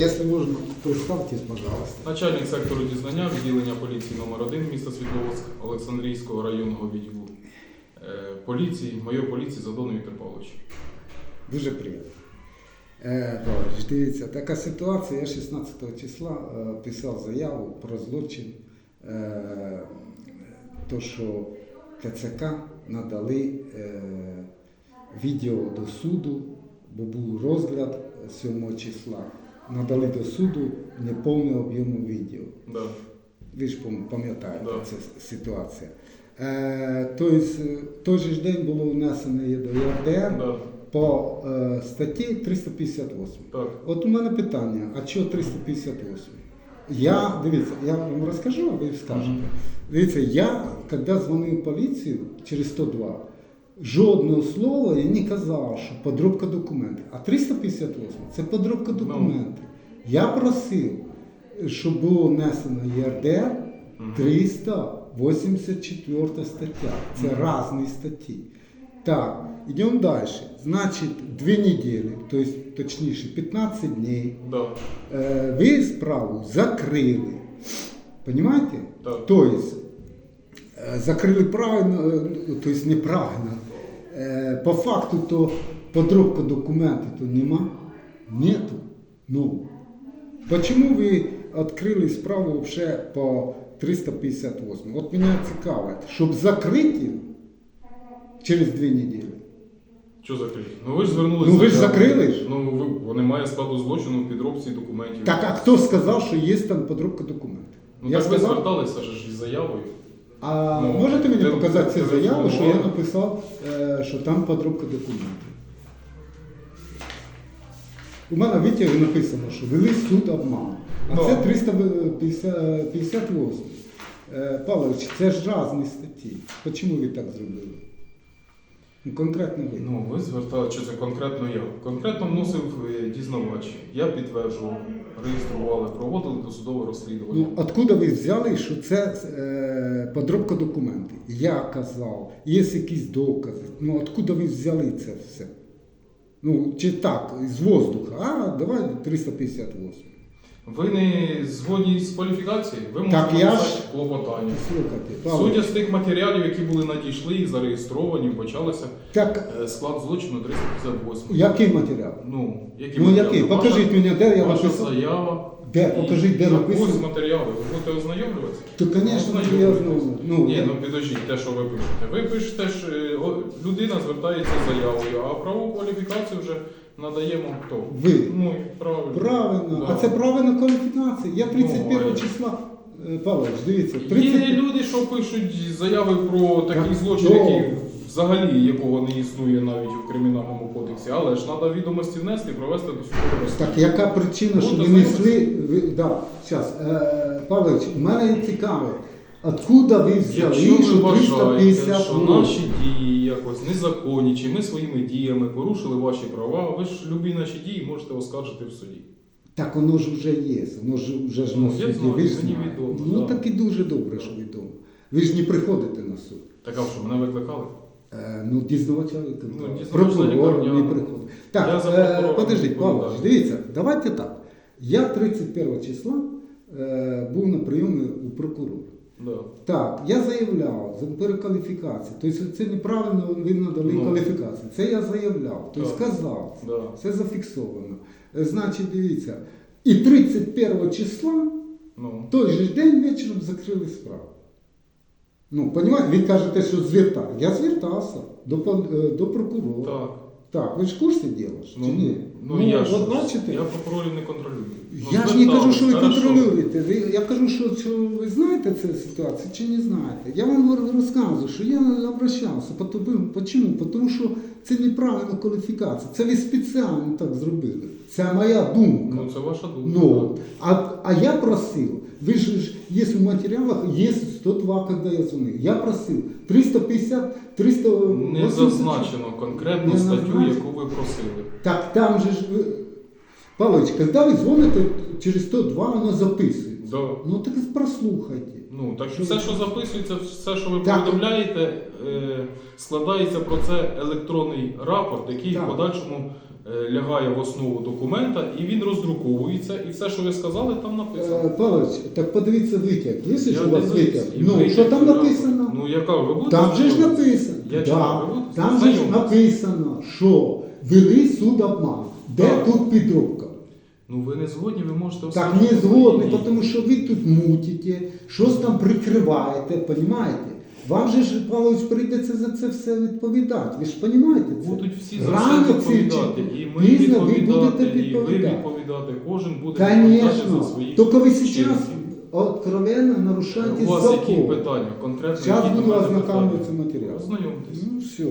Если можно, представьтесь, пожалуйста. Начальник сектору дізнання відділення поліції номер 1 міста Світловодськ Олександрійського районного відділу е, поліції, майор поліції Задон Віктор Павлович. Дуже приємно. Е, товариш, дивіться, така ситуація. Я 16 числа е, писав заяву про злочин, е, то що ТЦК надали е, відео до суду, бо був розгляд 7 числа. Надали до суду неповне об'єму відео. Да. Ви ж пам'ятаєте Да. ця ситуація. Е, тобто, той же ж день було внесено до ЄРДР Да. по е, статті 358. Так. От у мене питання, а чого 358? Я, дивіться, я вам розкажу, а ви скажете. Дивіться, я, коли дзвонив в поліцію через 102, жодного слова я не казав, що подробка документів. А 358 це подробка документів. Я просив, щоб було внесено ЄРДР 384 стаття. Це різні статті. Так, йдемо далі. Значить, дві неділі, тобто, точніше, 15 днів, Да. е, ви справу закрили. Понимаете? Так. Тобто, е, закрили правильно, е, ну, тобто неправильно. Е, По факту то подробка документів то нема. Нету. Ну. Почему ви відкрили справу вообще по 358? От мене цікавить, щоб закрити через дві неділі. Що закрили? Ну ви ж звернулися. Ну, ви ж закрили ж. Ну ви, немає складу злочину в підробці документів. Так, а хто сказав, що є там подробка документів? Ну Я так ви зверталися ж із заявою. А Ну, можете мені ти- показати ти цю заяву, що я написав, е, що там подробка документів? У мене в витягу написано, що вели суд обман. А Ну. це 358. Е, Павлович, це ж різні статті. Чому ви так зробили? Конкретно ви. Ну, ви звертали, чи це конкретно я? Конкретно вносив е, дізнавач. Я підтверджував, реєстрували, проводили досудове розслідування. Ну, откуда ви взяли, що це е, подробка документів? Я казав, є якісь докази. Ну, откуда ви взяли це все? Ну, чи так, з воздуха, а давай 358. Ви не згодні з кваліфікацією? Ви Так, можете я написати клопотання. Слухайте, Павло, Судя з тих матеріалів, які були надійшли і зареєстровані, почалося так, е, склад злочину 358. який матеріал? Ну, які Ну, матеріали? який? Покажіть мені, де я ваша написав. заява. Де? Покажіть, де Ось написано. матеріали. Ви будете ознайомлюватися? То, звісно, я знову. Ну, Ні, ну підождіть, те, що ви пишете. Ви пишете, що е, людина звертається з заявою, а правову кваліфікацію вже надаємо хто? Ви. Ну, правильно. Правильно. Да. А це правильна кваліфікація. Я 31 Ну, числа, е, Павлович, дивіться, Є люди, що пишуть заяви про такий Так, злочин, то- який взагалі якого не існує навіть у кримінальному кодексі, але ж треба відомості внести і провести до судового Так яка причина, Ну, що то ви да, зараз, е, Павлович, у мене цікаве, откуда ви взяли, Якщо ви вважаєте, 350 що наші дії якось незаконні, чи ми своїми діями порушили ваші права, ви ж любі наші дії можете оскаржити в суді. Так воно ж вже є, воно ж вже ж на Ну, суді, знаю, ви ж мені відомо, Ну так і дуже добре, що відомо. Ви ж не приходите на суд. Так а що, мене викликали? Е, ну, дізнавача. Ну, Прокурор на не приходить. Так, е, подождіть, відповідаю. Дивіться, давайте так. Я 31 числа е, був на прийомі у прокурора. Да. Так, я заявляв за перекваліфікацію. Тобто це неправильно ви надали Ну. кваліфікацію. Це я заявляв, тобто Так. сказав. Да. Це зафіксовано. Е, Значить, дивіться. І 31 числа, Ну. той же день вечором закрили справу. Ну, понімаєте, ви кажете, що звертав. Я звертався до, пан- е, до прокурора. Так. Так, ви ж в курсі діла, ж, Ну, чи ні? ну, я ж от бачите, я прокурорів не контролюю. Ну, я ж не кажу, що ви хорошо. контролюєте. Ви- Я кажу, що, що ви знаєте цю ситуацію чи не знаєте. Я вам розказую, що я обращався. Потому- Чому? Тому що це неправильна кваліфікація. Це ви спеціально так зробили. Це моя думка. Ну, це ваша думка. Ну, а, а я просив, ви ж ж є в матеріалах, є 102, коли я дзвонив. Я просив 350, 300... Не зазначено конкретну Не статтю, зазначено. яку ви просили. Так там же ж ви... Павлович, коли ви дзвоните через 102, воно записується. Да. Ну так і прослухайте. Ну, так Що все, що записується, все, що ви Так. повідомляєте, е, складається про це електронний рапорт, який Так. в подальшому лягає в основу документа, і він роздруковується, і все, що ви сказали, там Е, написано. Павлович, так подивіться витяг. Є ж Я у вас дивлюсь, витяг? і Ну, витяг, що там і написано? Ну, яка будете? Там же ж написано. Я Да. читав, Там же ж написано, що вели суд обман. Де Так. тут підробка? Ну ви не згодні, ви можете Так оскаржити не свої тому що ви тут мутите, щось там прикриваєте, розумієте? Вам же ж, Павлович, прийдеться за це все відповідати. Ви ж розумієте це? Будуть всі за Рано все чи відповідати. І ми пізно ви відповідати, будете і ви відповідати. відповідати. Кожен буде відповідати за Конечно. свої Тільки ви зараз вчинки. откровенно нарушаєте У вас які закон. питання? Конкретно Зараз які до буду мене питання? материал. Ознайомтесь. Ну все.